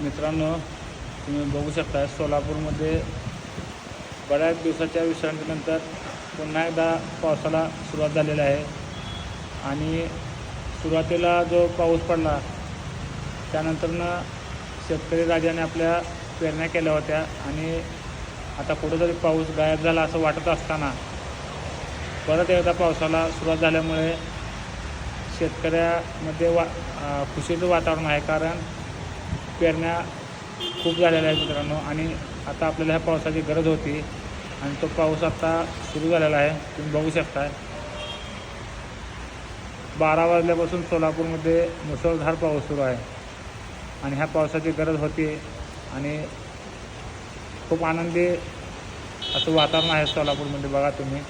मित्रांनो तुम्ही बघू शकता सोलापूरमध्ये बऱ्याच दिवसाच्या विश्रांतीनंतर पुन्हा एकदा पावसाला सुरुवात झालेली आहे. आणि सुरुवातीला जो पाऊस पडला त्यानंतरनं शेतकरी राजाने आपल्या पेरण्या केल्या होत्या. आणि आता कुठंतरी पाऊस गायब झाला असं वाटत असताना परत एकदा पावसाला सुरुवात झाल्यामुळे शेतकऱ्यामध्ये वा खुशीचं वातावरण आहे. कारण पेरण्या खूप झालेल्या आहेत मित्रांनो. आणि आता आपल्याला ह्या पावसाची गरज होती. आणि तो पाऊस आता सुरू झालेला आहे. तुम्ही बघू शकता बारा वाजल्यापासून सोलापूरमध्ये मुसळधार पाऊस सुरू आहे. आणि ह्या पावसाची गरज होती. आणि खूप आनंदी असं वातावरण आहे सोलापूरमध्ये. बघा तुम्ही.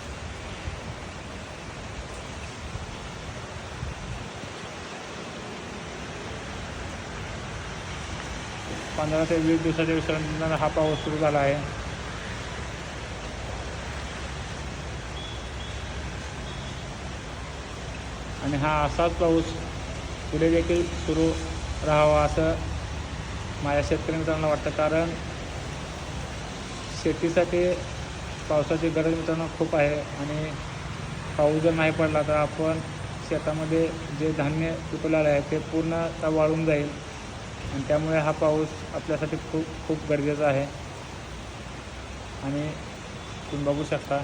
पंधरा ते वीस दिवसाच्या विश्रांतीनंतर हा पाऊस सुरू झाला आहे. आणि हा असाच पाऊस पुढे देखील सुरू राहावा असं माझ्या शेतकरी मित्रांना वाटतं. कारण शेतीसाठी पावसाची गरज मित्रांनो खूप आहे. आणि पाऊस जर नाही पडला तर आपण शेतामध्ये जे धान्य पिकवलेलं आहे ते पूर्ण वाळून जाईल. आणि त्यामुळे हा पाऊस आपल्यासाठी खूप खूप गरजेचा आहे. आणि तुम्ही बघू शकता